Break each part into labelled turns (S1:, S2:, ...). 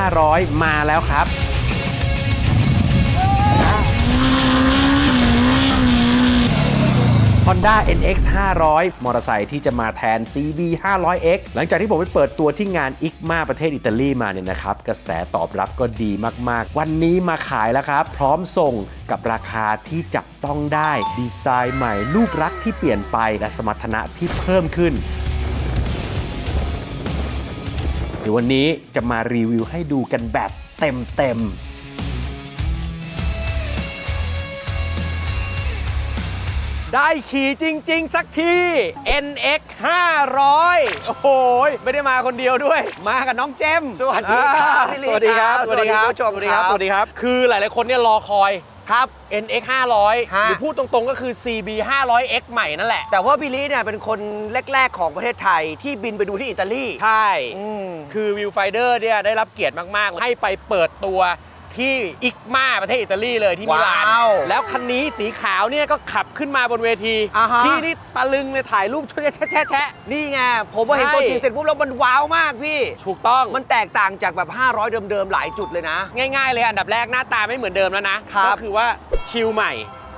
S1: 500 มาแล้วครับ Honda NX 500 มอเตอร์ไซค์ที่จะมาแทน CB 500X หลังจากที่ผมไปเปิดตัวที่งาน ICMA ประเทศอิตาลีมาเนี่ยนะครับ กระแสตอบรับก็ดีมากๆ วันนี้มาขายแล้วครับ พร้อมส่งกับราคาที่จับต้องได้ ดีไซน์ใหม่รูปลักษณ์ที่เปลี่ยนไปและสมรรถนะที่เพิ่มขึ้น เดี๋ยววันนี้จะมารีวิวให้ดูกันแบบเต็มๆได้ขี่จริง ๆ สักที NX 500 โอ้โห ไม่ได้มาคนเดียวด้วย มากับน้องเจมส์
S2: สวัสดีครับ
S1: อ่า
S2: พี่ลิ
S1: สวัสดีครับ
S2: ครับ
S1: สวัสดีครับ
S2: สวัสดีผู้ชม
S1: สวัสดีครับ
S2: ครับ
S1: สวัสดีครับ คือหลาย ๆ คนเนี่ยรอคอย
S2: ครับ
S1: NX 500
S2: ฮะ
S1: หรือพูดตรงๆก็คือ CB 500X ใหม่นั่นแหละ
S2: แต่ว่าบิลลี่เนี่ยเป็นคนแรก ๆ ของประเทศไทยที่บินไปดูที่อิตาลี
S1: ใช่
S2: อืม
S1: คือวิวไฟเดอร์เนี่ยได้รับเกียรติมาก ๆ ให้ไปเปิดตัว ที่อิกมาประเทศอิตาลีเลยที่มิลาน
S2: ว้าว
S1: แล้วคันนี้สีขาวเนี่ยก็ขับขึ้นมาบนเวที
S2: อ่าฮะ
S1: ที่นี่ตะลึงเลยถ่ายรูปแชะแชะแชะแชะ
S2: นี่ไงผมว่าเห็น
S1: ใช่
S2: ตัวจริงเสร็จปุ๊บแล้วมันว้าวมากพี่
S1: ถูกต้อง
S2: มันแตกต่างจากแบบ 500 เดิมๆ หลายจุดเลยนะ
S1: ง่ายๆเลยอันดับแรกหน้าตาไม่เหมือนเดิมแล้วนะ
S2: ครับ
S1: ก็คือว่าชิลใหม่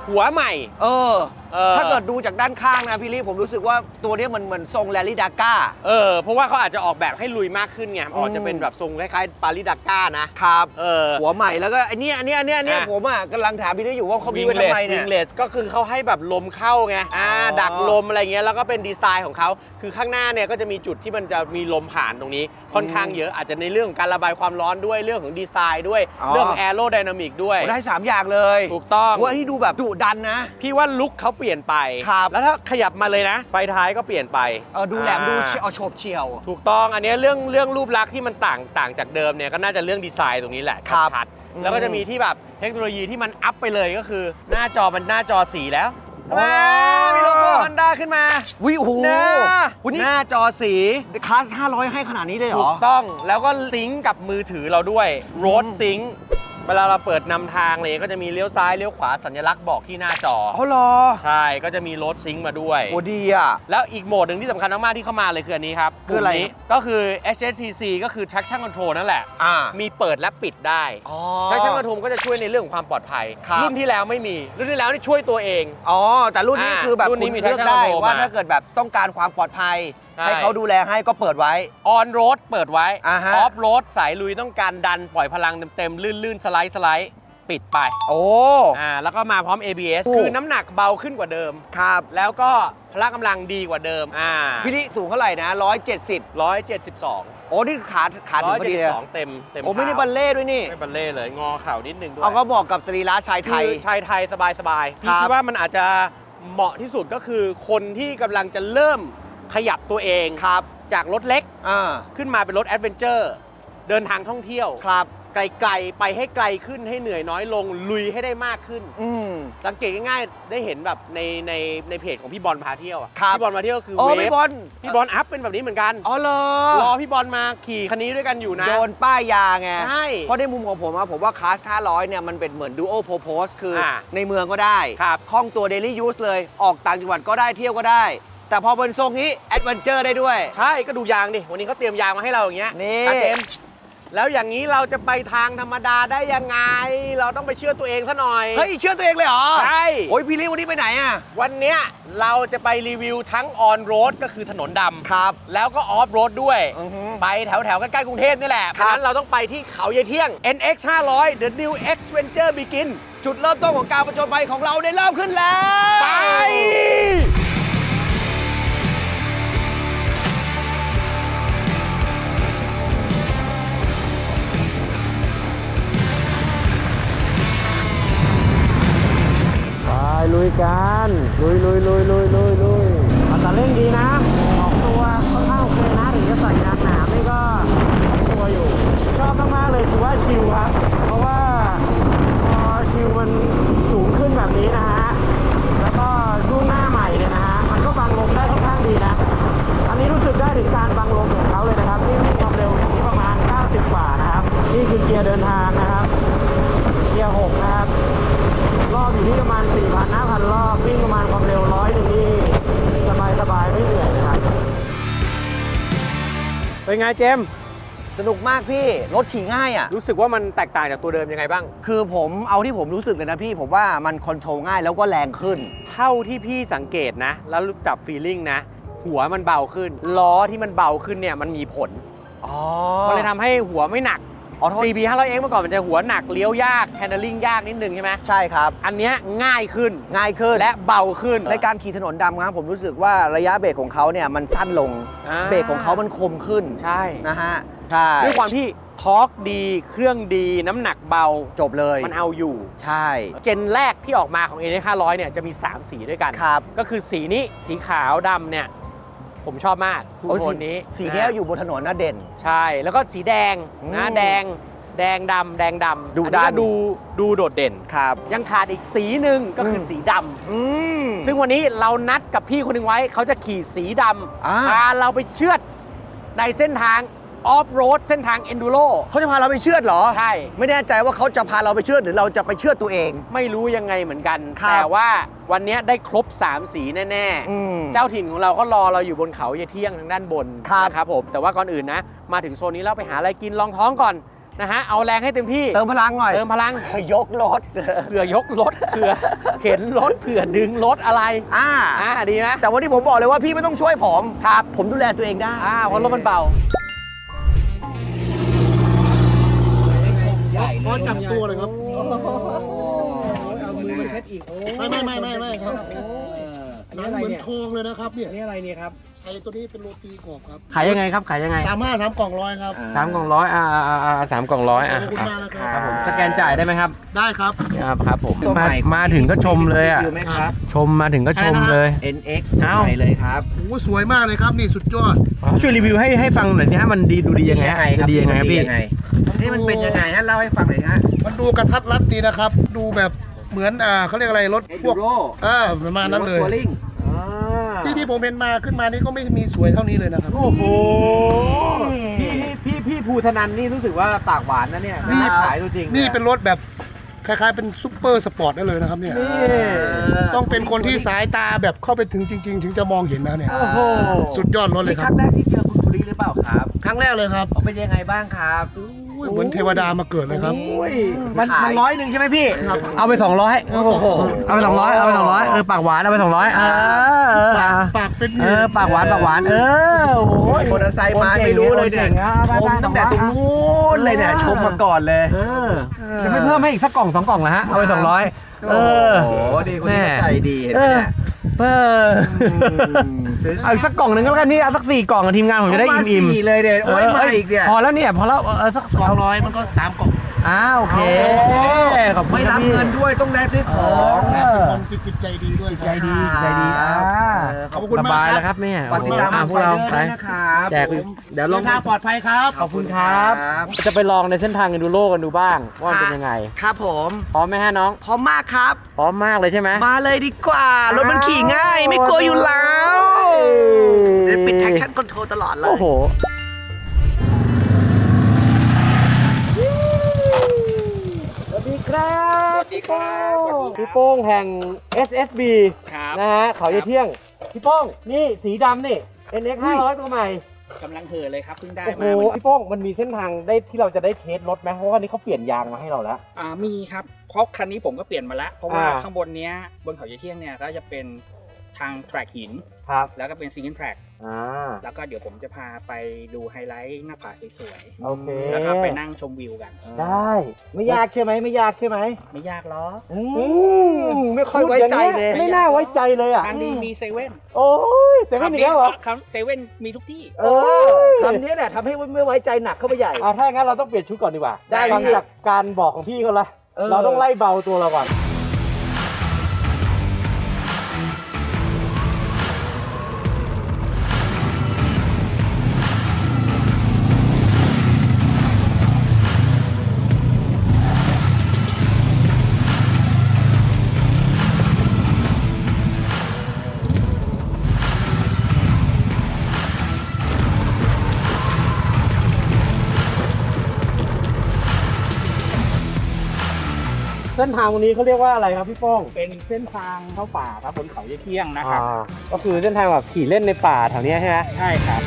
S1: หัวใหม่
S2: เออ
S1: เออ
S2: ถ้าเกิดดูจากด้านข้างนะพี่ลี่ผมรู้สึกว่าตัวเนี้ยมันเหมือนทรงแรลลี่ดาก้า
S1: เออ เพราะว่าเขาอาจจะออกแบบให้ลุยมากขึ้นไงออกจะเป็นแบบทรงคล้ายๆปาริดักก้านะ ครับเออ
S2: หัวใหม่แล้วก็ไอเนี้ยอันเนี้ยอันเนี้ยอันเนี้ย
S1: อะ
S2: ผมอะกำลังถามพี่ลี่อยู่ว่าเขามี
S1: วิง
S2: ไว้
S1: เล
S2: ทำ
S1: ส
S2: ไมเนี่
S1: วิ
S2: ย
S1: งเลสก็คือเขาให้แบบลมเข้าไงอ่า
S2: อ๋อ
S1: ดักลมอะไรเงี้ยแล้วก็เป็นดีไซน์ของเขาคือข้างหน้าเนี่ยก็จะมีจุดที่มันจะมีลมผ่านตรงนี้ ค่อนข้างเยอะอาจจะในเรื่องของการระบายความร้อนด้วยเรื่องของดีไซน์ด้วย
S2: อ๋อ
S1: เรื่องของแอโรไดนามิกด้วย
S2: ได้3อย่างเลย
S1: ถูกต้อง
S2: ว่าที่ดูแบบดุดันนะ
S1: พี่ว่าลุคเขาเปลี่ยนไป
S2: ครับ
S1: แล้วถ้าขยับมาเลยนะ ไฟท้ายก็เปลี่ยนไป
S2: เออดูแหลมดู
S1: อ่า
S2: เฉียวโฉบเฉียว
S1: ถูกต้องอันเนี้ยเรื่องเรื่องรูปลักษณ์ที่มันต่างต่างจากเดิมเนี่ยก็น่าจะเรื่องดีไซน์ตรงนี้แหละ
S2: ครับ
S1: ชัด
S2: อืม
S1: ๆแล้วก็จะมีที่แบบเทคโนโลยีที่มันอัพไปเลยก็คือ หน้าจอมันหน้าจอสีแล้ว
S2: อ๋อ
S1: มีโลโก้ฮอนด้าขึ้นมา
S2: วิโอ้โห
S1: หน้า
S2: วันนี้
S1: หน้าจอสี
S2: คลาส 500 ให้ขนาดนี้เลยเหร
S1: ถู
S2: อ
S1: กต้องแล้วก็ซิงก์กับมือถือเราด้วยรถ
S2: อืม
S1: ซิงค์ เวลาเราเปิดนำทางเลยก็จะมีเลี้ยวซ้ายเลี้ยวขวาสัญลักษณ์บอกที่หน้าจอ
S2: อ๋อเหรอ
S1: ใช่ ก็จะมีรถซิงค์มาด้วย
S2: โอ้ดีอะ
S1: แล้วอีกโหมดหนึ่งที่สำคัญมากๆที่เข้ามาเลยคืออันนี้ครับ
S2: คืออะไร
S1: ปุ่มนี้ก็คือ HSCC ก็คือ traction control นั่นแหละ
S2: อ่า
S1: มีเปิดและปิดได้
S2: อ๋อ
S1: traction control ก็จะช่วยในเรื่องของความปลอดภัย
S2: ครับ
S1: รุ่นที่แล้วไม่มี รุ่นที่แล้วนี่ช่วยตัวเอง
S2: อ๋อแต่รุ่นนี้
S1: อ่า
S2: คือแบบ
S1: รุ่นนี้
S2: คุณ
S1: มี
S2: เลือก
S1: traction
S2: ได้
S1: control
S2: ว่า
S1: มา
S2: ถ้าเกิดแบบต้องการความปลอดภัย
S1: ใช่
S2: ให้เขาดูแลให้ก็เปิดไว้
S1: on road เปิดไว้
S2: อ่าฮะ
S1: off road สายลุยต้องการดันปล่อยพลังเต็มๆ ลื่นๆ สไลด์สไลด์ปิดไป
S2: โอ้
S1: อ่าแล้วก็มาพร้อม ABS
S2: โอ้
S1: คือน้ำหนักเบาขึ้นกว่าเดิม
S2: ครับ
S1: แล้วก็พละกำลังดีกว่าเดิมอ่า
S2: พี่นี่สูงเท่าไหร่นะ 170
S1: 172
S2: โอ้นี่ขาขาถึงพอดีเลย
S1: 172 เต็มเต็ม
S2: โอ้ไม่ได้
S1: เท้า
S2: บัลเล่ด้วยนี่
S1: ไม่บัลเล่เลยงอเข่านิดนึงด้วย
S2: เอาก็เหมาะกับสรีระชายไทย
S1: คือชายไทยสบายสบายๆพี่
S2: ครับ
S1: คิดว่ามันอาจจะเหมาะที่สุดก็คือคนที่กำลังจะเริ่ม ขยับตัวเอง
S2: ครับ
S1: จากรถเล็ก
S2: อ่า
S1: ขึ้นมาเป็นรถแอดเวนเจอร์เดินทางท่องเที่ยว
S2: ครับ
S1: ไกลๆไปให้ไกลขึ้นให้เหนื่อยน้อยลงลุยให้ได้มากขึ้น
S2: อืม
S1: สังเกตง่ายๆได้เห็นแบบในในในเพจของพี่บอลพาเที่ยวอะ
S2: ครับ
S1: พี่บอลพาเที่ยวคือ
S2: โอ้
S1: เว
S2: พี่
S1: ฟ
S2: บอล
S1: พี่บอลอัพเป็นแบบนี้เหมือนกัน
S2: อ๋อเหรอ
S1: รอพี่บอลมาขี่คันนี้ด้วยกันอยู่นะ
S2: โดนป้ายยาไง
S1: ใช่
S2: เพราะในมุมของผมอะผมว่าคลาส500เนี่ยมันเป็นเหมือนดูโอ purpose คืออาในเมืองก็ได้
S1: ครับ
S2: คล่องตัว daily use เลยออกต่างจังหวัดก็ได้เที่ยวก็ได้ แต่พอเป็นทรงนี้ adventure ได้ด้วย
S1: ใช่ก็ดูยางดิวันนี้เขาเตรียมยางมาให้เราอย่างเงี้ย
S2: นี่
S1: ตาเต็มแล้วอย่างนี้เราจะไปทางธรรมดาได้ยังไง เราต้องไปเชื่อตัวเองซะหน่อย
S2: เฮ้ยเชื่อตัวเองเลยเหรอ
S1: ใช่
S2: โอ้ยพี่ลิวันนี้ไปไหนอะ
S1: วันเนี้ยเราจะไปรีวิวทั้งออนโรดก็คือถนนดำ
S2: ครับ
S1: แล้วก็ออฟโรดด้วย
S2: อือฮึ
S1: ไปแถวแถวๆใกล้ๆกรุงเทพนี่แหละ เพ
S2: ครับ
S1: ราะฉะนั้นเราต้องไปที่เขาเยายเที่ยง NX 500 The New X Venture Begin
S2: จุดเริ่มต้นของการประจนภัยของเราได้เริ่มขึ้นแล้ว
S1: ไปไป ลุยกันลุยลุยลุยลุยลุยลุยอัตราเร่งดีนะออกตัวค่อนข้างโอเคนะถึงจะใส่ยางหนาไม่ก็ตัวอยู่ชอบมากๆเลยคือว่าชิวครับเพราะว่าพอชิวมันสูงขึ้นแบบนี้นะฮะแล้วก็ช่วงหน้าใหม่เนี่ยนะฮะมันก็บังลมได้ค่อนข้างดีนะอันนี้รู้สึกได้ถึงการบังลมของเขาเลยนะครับนี่มีความเร็วอยู่ที่ประมาณ 90กว่านะครับนี่คือเกียร์เดินทางนะครับเกียร์6นะครับ อบอยู่ที่ประมาณ 4,000 5,000 รอบ วิ่งประมาณความเร็วร้อยหนึ่งนี่สบายสบายๆไม่เหนื่อยนะครับ เป็นไงเจมส์
S2: สนุกมากพี่รถขี่ง่ายอะ
S1: รู้สึกว่ามันแตกต่างจากตัวเดิมยังไงบ้าง
S2: คือผมเอาที่ผมรู้สึกเลยนะพี่ ผมว่ามันคอนโทรลง่ายแล้วก็แรงขึ้น
S1: เท่าที่พี่สังเกตนะ แล้วรู้จับฟีลลิ่งนะ หัวมันเบาขึ้น ล้อที่มันเบาขึ้นเนี่ยมันมีผล
S2: อ๋อ
S1: มันเลยทำให้หัวไม่หนัก
S2: อ๋อโทษ
S1: CB 500 X เมื่อก่อนมันจะหัวหนักเลี้ยวยากแฮนด์ลิงยากนิดนึงใช่ไหม
S2: ใช่ครับ
S1: อันเนี้ยง่ายขึ้น
S2: ง่ายขึ้น
S1: และเบาขึ้น
S2: ในการขี่ถนนดำครับผมรู้สึกว่าระยะเบรกของเขาเนี่ยมันสั้นลง
S1: อ่า
S2: เบรกของเขามันคมขึ้น
S1: ใช่
S2: นะฮะใช่
S1: ด้วยความที่ทอร์กดีเครื่องดีน้ำหนักเบา
S2: จบเลย
S1: มันเอาอยู่
S2: ใช่
S1: เจนแรกที่ออกมาของ n 500เนี่ยจะมี 3 สีด้วยกัน
S2: ครับ
S1: ก็คือสีนี้สีขาวดำเนี่ย ผมชอบมากทู
S2: โอ้ย
S1: โท
S2: สี
S1: นนี้
S2: สีเนี้ย
S1: นะ
S2: อยู่บนถนนน่าเด่น
S1: ใช่ แล้วก็สีแดงนะ
S2: อืม
S1: แดง แดงดำแดงดำ
S2: ดุ
S1: อัน
S2: ดั
S1: นี้
S2: น
S1: ก็ดูดูโดดเด่น
S2: ครับ
S1: ยังขาดอีกสีหนึ่งก็คืออ
S2: ม
S1: สีดำ
S2: อืม
S1: ซึ่งวันนี้เรานัดกับพี่คนหนึ่งไว้ เขาจะขี่สีด
S2: อ่าำ
S1: พาเราไปเชือดในเส้นทาง ออฟโรดเส้นทางเอนดูโร
S2: เขาจะพาเราไปเชือดเหรอ
S1: ใช่
S2: ไม่แน่ใจว่าเขาจะพาเราไปเชือดหรือเราจะไปเชือดตัวเอง
S1: ไม่รู้ยังไงเหมือนกัน
S2: ครับ
S1: แต่ว่าวันนี้ได้ครบ 3 สีแน่
S2: อืม
S1: ๆ เจ้าถิ่นของเราก็รอเราอยู่บนเขาเยเที่ยงทางด้านบน
S2: ครับ
S1: นะครับผมแต่ว่าก่อนอื่นนะ มาถึงโซนนี้แล้วไปหาอะไรกินลองท้องก่อนนะฮะเอาแรงให้เต็มที่
S2: เติมพลังหน่อย
S1: เติมพลัง
S2: ยกรถ
S1: เผื่อยกรถเผื่อเข็นรถเผื่อดึงรถอะไร
S2: อ่า
S1: อ่าดีไหม
S2: แต่วันนี้ผมบอกเลยว่าพี่ไม่ต้องช่วยผม
S1: ครับ
S2: ผมดูแลตัวเองได้
S1: อ่าเพราะรถมันเบา
S3: ขอจับตัวเลยครับเอามือมาเช็ดอีก ไม่ไม่ไม่ไม่ไม่ครับ หนังเหมือนทองเลยนะครับเนี่ย
S1: นี่อะไรเนี่ยครับ
S3: ไอ้ตัวนี้เป็นโรตีกรอบครับ
S1: ขายยังไงครับขายยังไง
S3: สามห้าสามกล่องร้อยครับ
S1: สามกล่องร้อยอ่าอ่าอ่าสามกล่องร้อย
S3: ข
S1: อะ
S3: อบคุณมากนะครับ
S1: ครับผมสแกนจ่ายได้ไหมครับ
S3: ได้ครับ
S1: ครับครับผม
S2: ตัวใหม่
S1: มามาถึงก็ชมเลยอะ
S2: อยู่ไหมครับ
S1: ชมมาถึงก็ชมเลย
S2: NX
S1: เอ้า
S2: ใหม่เลยครับ
S3: โอ้โหสวยมากเลยครับนี่สุดยอด
S1: ช่วยรีวิวให้ให้ฟังหน่อยสิฮะมันดีดูดียังไงฮะจะดียังไงครับพี่
S2: นี่มันเป็นยังไงฮะเล่าให้ฟังหน่อยฮะ
S3: มันดูกระทัดรัดดีนะครับ ดูแบบ เหมือนอ่าเขาเรียกอะไรรถพวก
S2: Enduro
S3: เออประมาณนั้นเลย
S2: ทัวริง
S3: ที่ที่ผมเป็นมาขึ้นมานี่ก็ไม่มีสวยเท่านี้เลยนะครับ
S1: โอ้โหพี่พี่พี่ภูธนันนี่รู้สึกว่าปากหวานนะเนี่ย
S3: นี่
S1: น่าขายตัวจริง
S3: นี่เป็นรถแบบคล้ายๆเป็นซุปเปอร์สปอร์ตได้เลยนะครับเนี่ย
S1: นี่
S3: ต้องเป็นคนที่สายตาแบบเข้าไปถึงจริง ๆ ถึงจะมองเห็นนะเนี่ย
S1: โอ้โห
S3: สุดยอดรถเลย
S2: นี่
S3: ค
S2: ค
S3: รั
S2: รั้
S3: บ
S2: งแรกที่เจอคุณภูริหรือเปล่าครับ
S3: ครั้งแรกเลยครับ
S2: เขาเป็นยังไงบ้างครับ
S3: อุ้ ยเหมือนเทวดามาเกิดเลยครับ
S1: โอ้ยมัน
S2: ขาย
S1: มันร้อยหนึ่งใช่ไหมพี่
S3: ครับ
S1: เอาไปสองร้อย
S2: โอ้โห
S1: เอาไปสองร้อยเอาไปสองร้อยเออปากหวานเอาไปสองร้อยเออเออ
S3: ปาก
S1: อะ
S3: ปากเป็น
S1: เออปากหวานปากหวานเออโอ้ย
S2: มอเตอร์ไซค์มาไม่รู้เลยเนี่ย
S1: ก่งอะ
S2: ชมตั้งแต่ตรงนู้นเลยเนี่ยชมมาก่อนเลย
S1: เออจะไม่เพิ่มให้อีกสักกล่องสองกล่องนะฮะเอาไปสองร้อยเออ
S2: โอ้โหดีคนนี้ก็ใจดีเห็น
S1: เอ
S2: ไหม
S1: อ
S2: เนี่ย
S1: เออเอาอีกสักกล่องหนึ่งก็แล้วกันพี่เอาสักสี่กล่องอะทีมงานผมจะได้อิ่มอิ่ม
S2: เลยเด็ดโอ้ยมาอีกเนี่ย
S1: พอแล้วเนี่ย พอแล้วเออสัก
S3: สองร้อยมันก็สามกล่อง
S1: อ้าวโอเคขอบคุณ
S2: ไม่รับ
S1: พี่
S2: เงินด้วยต้องแลกด้วยของ
S1: เออ
S3: คนจิตจิตใจดีด้วยครับ
S1: ใจดีใจดีอ่า
S3: ขอบคุณ
S1: ส
S3: มาก
S1: บาย
S3: ครับ
S1: แล้วครับเนี่ย
S2: ฝากติดตาม
S1: อะพวกเรา
S2: ไฟ
S1: ไป
S2: เดอร์ด้วยนะครับ
S1: แจกเดี๋ยวล
S3: เดิ
S1: ง
S3: นทางปลอดภัยครับ
S1: ขอบคุณครับ จะไปลองในเส้นทางเอนดูโรกันดูบ้างว่ามันเป็นยังไง
S2: ครับผม
S1: พร้อมไหมฮะน้อง
S2: พร้อมมากครับ
S1: พร้อมมากเลยใช่ไหม
S2: มาเลยดีกว่า รถมันขี่ง่าย ไม่กลัวอยู่แล้วเดี๋ยวปิด traction control ตลอดเลย
S1: โอ้โห สวัสดีครับ พี่โป้งแห่ง SSB
S4: ครับ
S1: นะฮะเขาเยเที่ยง พี่โป้งนี่สีดำนี่ NX 500ตัวใหม่
S4: กำลังเห่อเลยครับเพิ่งได้
S1: โอ้โห
S4: มาวัน
S1: พี่โป้งมันมีเส้นทางได้ที่เราจะได้เทสรถไหมเพราะว่านี่เขาเปลี่ยนยางมาให้เราแล้ว
S4: อ่ามีครับเพราะคันนี้ผมก็เปลี่ยนมาแล้ว เพราะว่า
S1: อ่า
S4: ข้างบนเนี้ยบนเขาเยเที่ยงเนี่ยก็จะเป็น ทางแทร็กหิน
S1: ครับ
S4: แล้วก็เป็นซิงเกิลแทร็ก
S1: อ่า
S4: แล้วก็เดี๋ยวผมจะพาไปดูไฮไลท์หน้าผาสวย
S1: โอเค
S4: ๆแล้วก็ไปนั่งชมวิวกัน
S1: ได้
S2: ไม่ยากใช่ไหมไม่ยากใช่ไหม
S4: ไม่ยากหรอก
S1: อื
S2: ไม่ค่อยไว้ใจเลย
S1: ไม่น่าไว้ใจเลยอะ
S4: ทางนี้มีเซเว่น
S1: โอ้ยเซเว่นอีกแล้วเหรอ
S4: ครับเซเว่นมีทุกที่
S2: เออคำนี้แหละทำให้ไม่ไว้ใจหนักเข้าไปใหญ่
S1: เอาถ้าอย่างนั้นเราต้องเปลี่ยนชุดก่อนดีกว่า
S2: ได้
S1: ฟัง
S2: พี่
S1: จากการบอกของพี่เขาละ
S2: เออ
S1: เราต้องไล่เบาตัวเราก่อน ส้นทางวันนี้เขาเรียกว่าอะไรครับพี่โป้ง
S4: เป็นเส้นทางเข้าป่าครับบนเขาเยเที่ยงนะครับ
S1: อ่าก็คือเส้นทางแบบขี่เล่นในป่าแถวเนี้ยใช่ไหม
S4: ใช่ครับ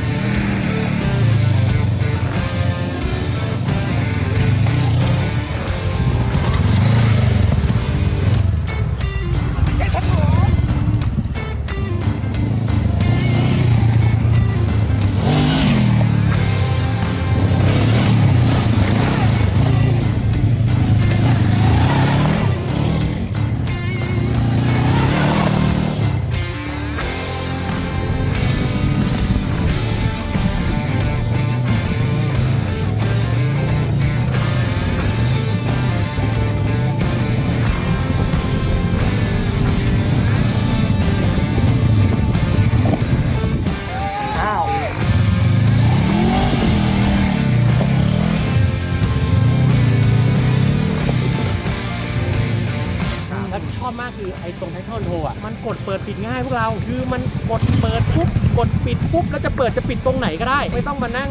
S1: ก็ได้ ไม่ต้องมานั่ง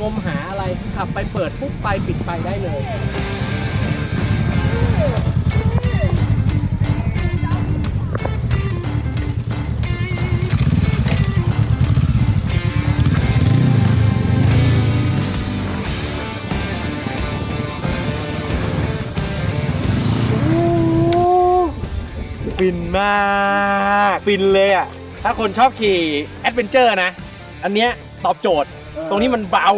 S1: งมหาอะไรขับไปเปิดปุ๊บไปปิดไปได้เลย ฟินมาก ฟินเลยอะ ถ้าคนชอบขี่แอดเวนเจอร์นะ อันเนี้ย ตอบโจทย์ ตรงนี้มันเบา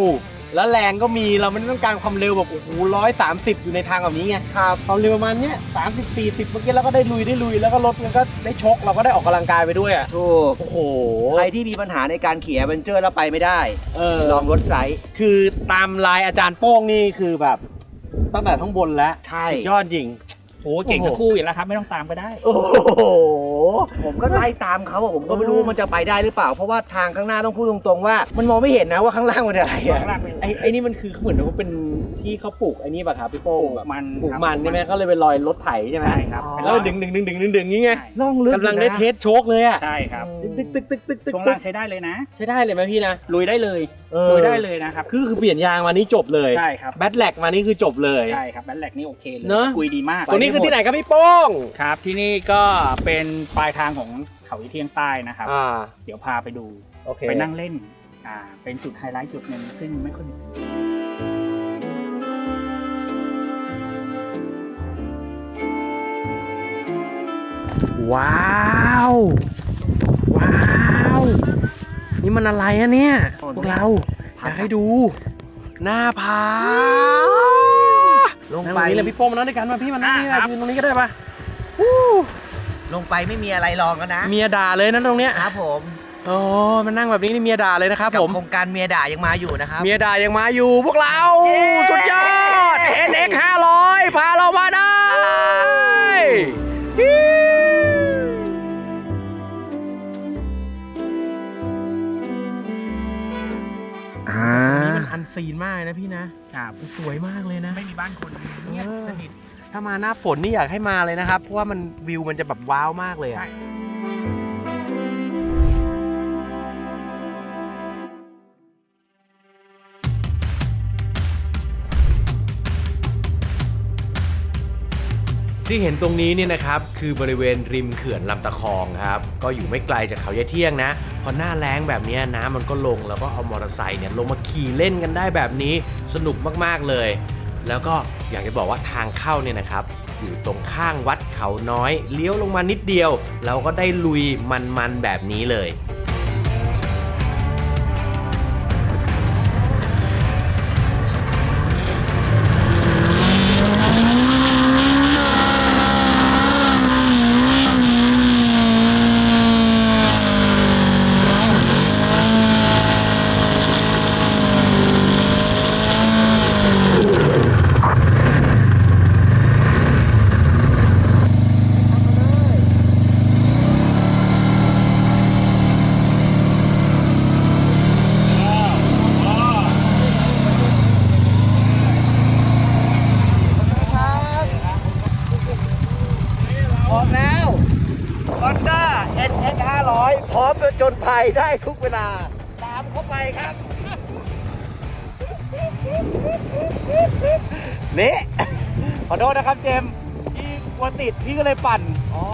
S1: แล้วแรงก็มีเราไม่ต้องการความเร็วแบบโอ้โหร้อยสามสิบอยู่ในทางแบบนี้ไงครับความเร็วประมาณเนี้ยสามสิบสี่สิบเมื่อกี้เราก็ได้ลุยได้ลุยแล้วก็รถมันก็ได้ชกเราก็ได้ออกกำลังกายไปด้วยอะ
S2: ถูก
S1: โอ้โห
S2: ใครที่มีปัญหาในการขี่แอดเวนเจอร์แล้วไปไม่ได้
S1: เออ
S2: ลองรถไซส์
S1: คือตามลายอาจารย์โป้งนี่คือแบบตั้งแต่ข้างบนแล้ว
S2: ใช่
S1: สุดยอดจริง
S4: โอ้เก่งทั้งคู่อยู่แล้วครับ ไม่ต้องตามก็ได้
S1: โอ้โห
S2: ผมก็ไล่ตามเขาอะผมก็ไม่รู้ว่ามันจะไปได้หรือเปล่า เพราะว่าทางข้างหน้าต้องพูดตรงๆว่า มันมองไม่เห็นนะว่าข้างล่างมันอะไรอะ
S4: ข้างล่างเป็น
S1: ไอ้ไอ้นี่มันคือเหมือนว่าเป็น ที่เขาปลูกไอ้นี่ป่ะครับพี่โป้ง
S4: ปลูก
S1: แบบ
S4: มัน
S1: ปลูก
S4: ครับ
S1: มันใช่ไหมเขาเลยเป็นรอยรถไถใช่ไหม
S4: ใช่ครับ
S1: แล้วดึงดึงดึงดึงดึงดึงอย่างงี้ไง
S4: ใช่
S2: ล่องลึก
S1: กำลังได้เทสโชคเลยอะ
S4: ใช่ครับ
S1: ตึกตึกตึกตึกตึก
S4: ช่วง
S1: ตึ
S4: ล่ากงใช้ได้เลยนะ
S1: ใช้ได้เลยไหมพี่นะ
S4: ลุยได้เลย
S1: เออ
S4: ลุยได้เลยนะครับ
S1: คือคือเปลี่ยนยางมานี่จบเลย
S4: ใช่ครับ
S1: แบตแลกมานี่คือจบเลย
S4: ใช่ครับแบนแลกนี่โอเคเลย
S1: เนอะ
S4: คุยดีมาก
S1: ตรงนี้คือที่ไหนครับพี่โป้ง
S4: ครับที่นี่ก็เป็นปลายทางของเขาอีเทียงใต้นะครับ
S1: อ่า
S4: เดี๋ยวพาไปดู
S1: โอเค
S4: ไปนั่งเล่นอ่าเป็นจุดไฮไลท์จุดหนึ่งซึ่งไม่ค่อยมี
S1: ว้าว ว้าว นี่มันอะไรอะเนี่ย พวกเราอยากให้ดู หน้าผา
S2: ลง
S1: นั่ง
S2: ไป
S1: ตรงนี้เลยพี่โป้งมานั่งด้วยกันมาพี่มานั่งนี่
S4: อะครับ
S1: ยืนตรงนี้ก็ได้ปะ
S2: ลงไปไม่มีอะไรลองกันนะ
S1: เมียด่าเลยนะตรงเนี้ย
S2: ครับผม
S1: โอ้มันนั่งแบบนี้นี่เมียด่าเลยนะครับ
S2: กับ
S1: ผม
S2: โครงการเมียด่ายังมาอยู่นะครับ
S1: เมียด่ายังมาอยู่พวกเรา
S2: เย้
S1: สุดยอด ซีนมากเลยนะพี่นะ
S4: ครับ
S1: สวยมากเลยนะ
S4: ไม่มีบ้านคนเงียบ
S1: เออ
S4: สนิท
S1: ถ้ามาหน้าฝนนี่อยากให้มาเลยนะครับ เพราะว่ามันวิวมันจะแบบว้าวมากเลยอะ ที่เห็นตรงนี้เนี่ยนะครับคือบริเวณริมเขื่อนลำตะคองครับก็อยู่ไม่ไกลจากเขายะเที่ยงนะพอหน้าแล้งแบบนี้น้ำมันก็ลงแล้วก็เอามอเตอร์ไซค์เนี่ยลงมาขี่เล่นกันได้แบบนี้สนุกมากๆเลย แล้วก็อยากจะบอกว่าทางเข้าเนี่ยนะครับอยู่ตรงข้างวัดเขาน้อย เลี้ยวลงมานิดเดียว เราก็ได้ลุยมันๆแบบนี้เลย
S2: ได้ทุกเวลา ตามเข้าไปครับ
S1: นี่ขอโทษนะครับเจมส์พี่กลัวติดพี่ก็เลยปั่น
S2: อ๋อ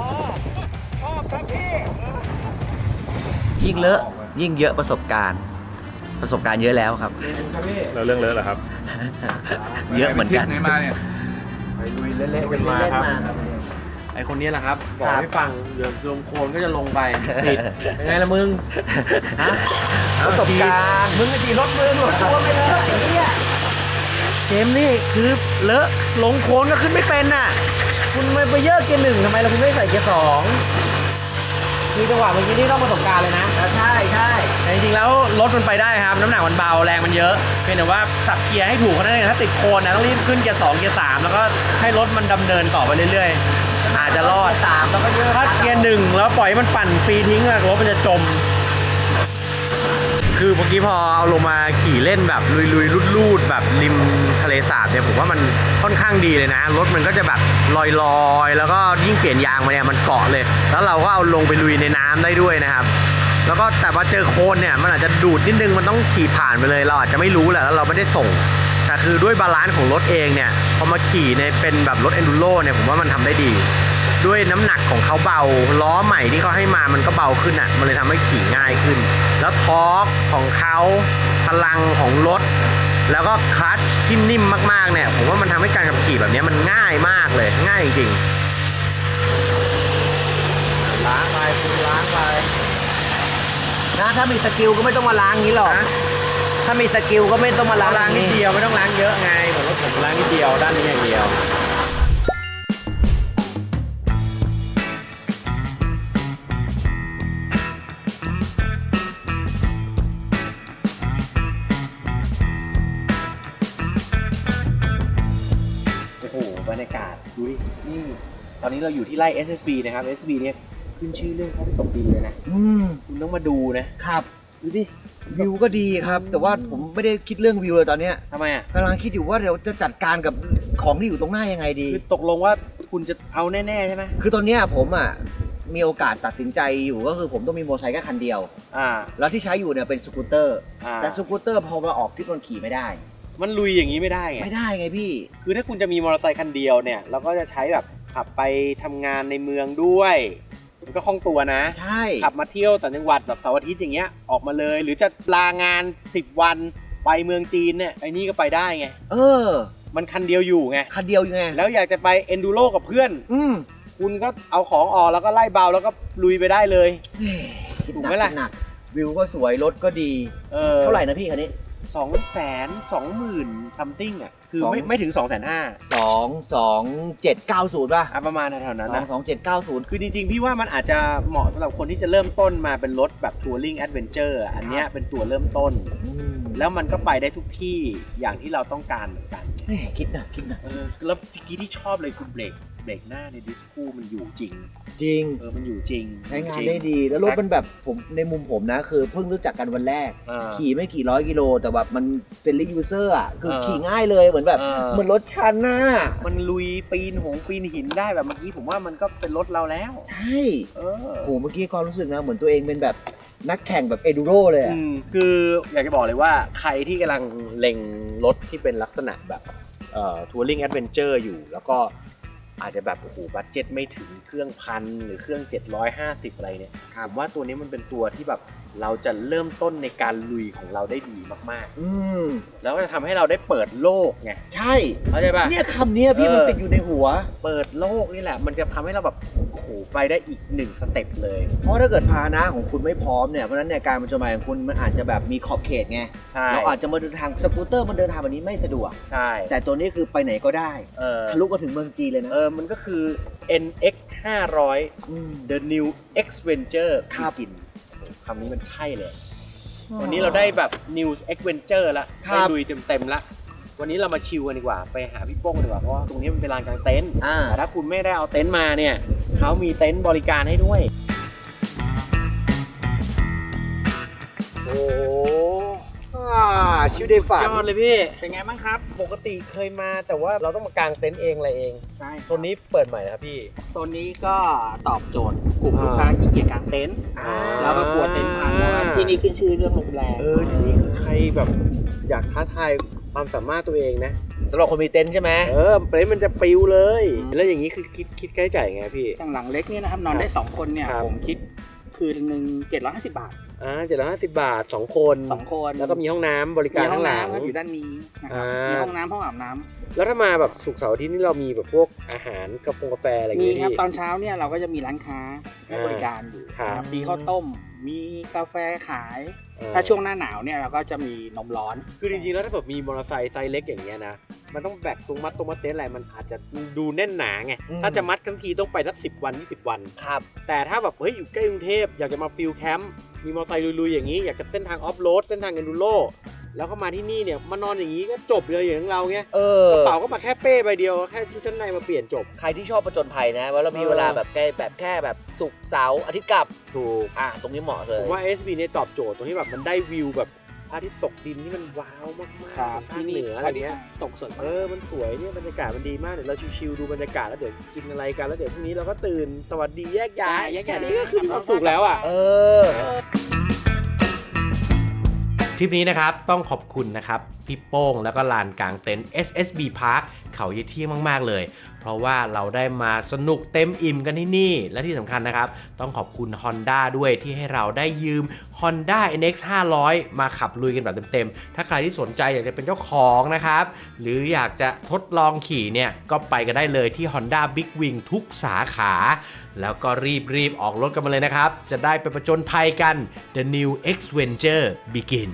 S2: ชอบครับพี่ ยิ่งเลอะยิ่งเยอะประสบการณ์ ประสบการณ์เยอะแล้วครับ
S5: เราเรื่องเลอะเหรอครับ
S2: เยอะเหมือนกัน
S1: ไปลุยเละๆกันมาครับ ไอคนนี้แหละครับ บอก
S2: ครับ
S1: ให้ฟังเดี๋ยวลงโคลนก็จะลงไปติดยังไงล่ะมึงฮะ
S2: ประสบการณ์
S1: มึงก็ขี่รถมึงหรอตัวไม่เลอะไอ้เหี้ยเกมนี่คือเลอะลงโคลนก็ขึ้นไม่เป็นน่ะ คุณไม่ไปเยอะเกียร์หนึ่งทำไมเราคุณไม่ใส่เกียร์สองมีจังหวะเมื่อกี้นี่ต้องประสบการณ์เลยนะ
S2: ใช่ใช่
S1: แต่จริงๆแล้วรถมันไปได้ครับ น้ำหนักมันเบาแรงมันเยอะเพียงแต่ว่าสับเกียร์ให้ถูกเท่านั้นเองถ้าติดโคนนะต้องรีบขึ้นเกียร์สองเกียร์สามแล้วก็ให้รถมันดำเนินต่อไปเรื่อยๆ อาจจะรอด
S2: สามแล้วก็เยอะ
S1: ถ้าเกียร์หนึ่งแล้วปล่อยให้มันปั่นฟรีทิ้งอะรถมันจะจม คือเมื่อกี้พอเอาลงมาขี่เล่นแบบลุยๆลูดๆแบบริมทะเล
S6: สาบเนี่ยผมว่ามันค่อนข้างดีเลยนะ รถมันก็จะแบบลอยๆ แล้วก็ยิ่งเปลี่ยนยางมาเนี่ยมันเกาะเลย แล้วเราก็เอาลงไปลุยในน้ำได้ด้วยนะครับแล้วก็แต่ว่าเจอโคลนเนี่ยมันอาจจะดูดนิดนึงมันต้องขี่ผ่านไปเลย เราอาจจะไม่รู้แหละแล้วเราไม่ได้ส่ง แต่คือด้วยบาลานซ์ของรถเองเนี่ยพอมาขี่ในเป็นแบบรถ enduro เนี่ยผมว่ามันทำได้ดี ด้วยน้ำหนักของเขาเบา ล้อใหม่ที่เขาให้มามันก็เบาขึ้นอะ มันเลยทำให้ขี่ง่ายขึ้น แล้วทอร์กของเขาพลังของรถ แล้วก็คลัตช์ที่นิ่มมากๆเนี่ยผมว่ามันทำให้การขับขี่แบบนี้มันง่ายมากเลยง่ายจริง
S1: ล้างไปคุณล้างไปนะถ้ามีสกิลก็ไม่ต้องมาล้างนี้หรอก
S6: ฮะ
S1: ถ้ามีสกิลก็ไม่ต้องมาล้าง
S6: ล้างนิดเดียวไม่ต้องล้างเยอะไงเหมือนรถผมล้างนิดเดียวด้านนี้อย่างเดียว
S1: โอ้โหบรรยากาศดูดินี่ตอนนี้เราอยู่ที่ไร่ SSB นะครับ SSB เนี่ยขึ้นชื่อเรื่องเขาที่ตกดินเลยนะ
S2: อืม
S1: คุณต้องมาดูนะครับ ดูดิ
S2: วิวก็ดีครับ แต่ว่าผมไม่ได้คิดเรื่องวิวเลยตอนเนี้ย
S1: ทำไมอะ
S2: กำลังคิดอยู่ว่าเดี๋ยวจะจัดการกับของที่อยู่ตรงหน้ายังไงดี
S1: คือตกลงว่าคุณจะเอาแน่ ๆ ใช่ไหม
S2: คือตอนเนี้ยผมอะมีโอกาสตัดสินใจอยู่ก็คือผมต้องมีมอเตอร์ไซค์แค่คันเดียว
S1: อ่า
S2: แล้วที่ใช้อยู่เนี่ยเป็นสกูตเตอร์
S1: อ่า
S2: แต่สกูตเตอร์พอมาออกทริปมันขี่ไม่ได้
S1: มันลุยอย่างนี้ไม่ได้ไง
S2: ไม่ได้ไงพี่
S1: คือถ้าคุณจะมีมอเตอร์ไซค์คันเดียวเนี่ยเราก็จะใช้แบบขับไปทำงานในเมืองด้วย มันก็คล่องตัวนะ
S2: ใช่
S1: ขับมาเที่ยวต่างจังหวัดแบบเสาร์อาทิตย์อย่างเงี้ยออกมาเลย หรือจะลางาน 10 วันไปเมืองจีนเนี่ยไอ้นี่ก็ไปได้ไง
S2: เออ
S1: มันคันเดียวอยู่ไง
S2: คันเดียวยังไง
S1: แล้วอยากจะไปเอนดูโรกับเพื่อน
S2: อืม
S1: คุณก็เอาของออกแล้วก็ไล่เบาแล้วก็ลุยไปได้เลย
S2: คิด
S1: ถูก
S2: หนั
S1: ไหมล่ะ
S2: คิดหนักวิวก็สวยรถก็ดี
S1: เออ
S2: เท่าไหร่นะพี่คันนี้
S1: สองแสนสองหมื่นซัมติงอะ คือ
S2: สอง
S1: ไม่ไม่ถึง2องแสนห้า
S2: สองสองเจ็ดเก้าศูนย์ป่ะ
S1: ประมาณแถวๆนั้น
S2: สอง
S1: นะ
S2: สองเจ็ดเก้าศูนย์
S1: คือจริงๆ พี่ว่ามันอาจจะเหมาะสำหรับคนที่จะเริ่มต้นมาเป็นรถแบบทัวริงแอดเวนเจอร์อันเนี้ยเป็นตัวเริ่มต้น แล้วมันก็ไปได้ทุกที่อย่างที่เราต้องการเหมือนกัน
S2: แหมคิดหนักคิดหนัก
S1: เออแล้วเมื่อกี้ที่ชอบเลยคือเบรก เบรกหน้าในดิสคูมันอยู่จริง
S2: จริง
S1: เออมันอยู่จริง
S2: ใช้งาน
S1: จริ
S2: ได้ดี แล้วรถมันแบบผมในมุมผมนะ คือเพิ่งรู้จักกันวันแรก
S1: อ่า
S2: ขี่ไม่กี่ร้อยกิโล แต่แบบมันเป็นลิยูเซอร์อะ คือ
S1: เออ
S2: ขี่ง่ายเลยเหมือนแบบ
S1: เออ
S2: เหมือนรถชันน่ะ
S1: มันลุยปีนหงปีนหินได้แบบเมื่อกี้ผมว่ามันก็เป็นรถเราแล้ว
S2: ใช่
S1: เออ
S2: โหเมื่อกี้ความรู้สึกนะเหมือนตัวเองเป็นแบบนักแข่งแบบเอดูโรเลยอะ
S1: อืมคืออยากจะบอกเลยว่าใครที่กำลังเล็งรถที่เป็นลักษณะแบบเอ่อทัวริงแอดเวนเจอร์อยู่ แล้วก็ อาจจะแบบโอ้โหบัตเจ็ตไม่ถึงเครื่องพันหรือเครื่อง 750 อะไรเนี่ยผมว่าตัวนี้มันเป็นตัวที่แบบเราจะเริ่มต้นในการลุยของเราได้ดีมาก
S2: อืม
S1: ๆ แล้วก็จะทำให้เราได้เปิดโลกไง
S2: ใช่
S1: เข้าใจป่ะ
S2: เนี่ยคำเนี้ยพี่
S1: เออ
S2: มันติดอยู่ในหัว
S1: เปิดโลกนี่แหละ มันจะทำให้เราแบบโอ้โห ไปได้อีกหนึ่งสเต็ปเลย
S2: เพราะถ้าเกิดพาหนะของคุณไม่พร้อมเนี่ยเพราะฉะนั้นเนี่ยการบรรจงไปของคุณมันอาจจะแบบมีขอบเขตไง
S1: ใช่
S2: เราอาจจะมาเดินทางสกูตเตอร์มันเดินทางแบบนี้ไม่สะดวก
S1: ใช่
S2: แต่ตัวนี้คือไปไหนก็ได้
S1: เออ
S2: ทะลุมาถึงเมืองจีนเลยนะ
S1: เออมันก็คือ NX 500
S2: ม
S1: The New X Venture
S2: ครับ
S1: กินคำนี้มันใช่เลย วันนี้เราได้แบบ News X Venture ละ
S2: ครับ
S1: ได้ลุยเต็มๆละวันนี้เรามาชิลกันดีกว่าไปหาพี่โป้งกันดีกว่าเพราะว่าตรงนี้มันเป็นลานกลางเต็นท์
S2: อ่า
S1: แต่ถ้าคุณไม่ได้เอาเต็นท์มาเนี่ย เขามีเต็นท์บริการให้ด้วย โอ้
S2: อ่าชิวเดฝัน
S1: ยอดเลยพี่
S4: เป็นไงบ้างครับ
S1: ปกติเคยมาแต่ว่าเราต้องมากางเต็นท์เองอะไรเอง
S4: ใช่
S1: โซนนี้เปิดใหม่นะครับพี่
S4: โซนนี้ก็ตอบโจทย์กลุ่มลูกค้าที่เกียจกางเต็นท์
S2: อ่า
S4: แล้วก็กลัวเต็นท์พังเพราะว่าที่นี่ขึ้นชื่อเรื่องโรงแรม
S1: เออที่นี่คือใครแบบอยากท้าทายความสามารถตัวเองนะ
S2: สำหรับคนมีเต็นท์ใช่ไหม
S1: เออเต็นท์มันจะปิวเลย แล้วอย่างนี้คือคิดคิดค่าใช้จ่ายไงพี่
S4: อย่างหลังเล็กเนี่ยนะครับนอนได้ 2 คนเนี่ย
S1: ครับ
S4: ผมคิดคืนหนึ่ง750บาท
S1: อ่าเจ็ดร้อยห้าสิบบาทสองคน
S4: 2คน
S1: แล้วก็มีห้องน้ำบริการ
S4: มีห้
S1: ข้า
S4: อง
S1: งหลัง
S4: น้ำครับอยู่ด้านนี้นะครับ
S1: อ่ามี
S4: มีห้องน้ำห้องอาบน้ำ
S1: แล้วถ้ามาแบบสุกร์เสาร์อาที่นี่เรามีแบบพวกอาหารกาแฟกาแฟอะไรอย่าง
S4: มี
S1: เงี้ย
S4: ครับ
S1: พี่
S4: ตอนเช้าเนี่ยเราก็จะมีร้านค้าให้
S1: อ่า
S4: บริการอยู่
S1: ครับ
S4: นะครับมีข้าวต้ม มีกาแฟขาย
S1: เออ
S4: ถ้าช่วงหน้าหนาวเนี่ยเราก็จะมีนมร้อน
S1: คือจริงๆแล้วถ้าแบบมีมอเตอร์ไซค์ไซส์เล็กอย่างเงี้ยนะ มันต้องแบกตรงมัดตรงมัดเต็นท์อะไรมันอาจจะดูแน่นหนาไง
S2: อืม
S1: ถ้าจะมัดทั้งทีต้องไปสักสิบวันยี่สิบวัน
S2: ครับ
S1: แต่ถ้าแบบเฮ้ยอยู่ใกล้กรุงเทพอยากจะมาฟิลแคมป์ มีมอเตอร์ไซค์ลุยๆอย่างนี้ อยากจะเส้นทางออฟโรดเส้นทางเอนดูโร แล้วก็มาที่นี่เนี่ยมานอนอย่างนี้ก็จบเลยอย่างเราเงี้ย
S2: เออ
S1: กระเป๋าก็มาแค่เป้ใบเดียวแค่ชุดชั้นในมาเปลี่ยนจบ
S2: ใครที่ชอบประจนภัยนะว่าเรามี
S1: เออ
S2: เวลาแบบแค่แบบแค่แบบศุกร์เสาร์อาทิตย์กลับ
S1: ถูก
S2: อะตรงนี้เหมาะเล
S1: ผ
S2: ย
S1: มว่า SB เนี่ยตอบโจทย์ตรงที่แบบมันได้วิวแบบพระอาทิตย์ตกดินนี่มันว้าวมากๆ
S4: ครับ
S1: ภาคเหนืออะไรเงี้ย
S4: ตกสด
S1: เออ มันสวยเนี่ยบรรยากาศมันดีมาก เดี๋ยวเราชิวๆดูบรรยากาศแล้วเดี๋ยวกินอะไรกันแล้วเดี๋ยวพรุ่งนี้เราก็ตื่นสวัสดีแยกย้าย
S4: แยกย้าย
S1: แค่นี้ก็คือมีความสุขแล้วอะ เออ คลิปนี้นะครับต้องขอบคุณนะครับพี่โป้งแล้วก็ลานกลางเต็นท์ SSB Park เขาเยี่เที่ยงมาก ๆ เลย เพราะว่าเราได้มาสนุกเต็มอิ่มกันที่นี่ และที่สำคัญนะครับ ต้องขอบคุณ Honda ด้วยที่ให้เราได้ยืม Honda NX 500 มาขับลุยกันแบบเต็มๆ ถ้าใครที่สนใจอยากจะเป็นเจ้าของนะครับ หรืออยากจะทดลองขี่เนี่ยก็ไปกันได้เลยที่ Honda Big Wing ทุกสาขา แล้วก็รีบๆออกรถกันมาเลยนะครับ จะได้ไปประจนภัยกัน The New X Venture Begin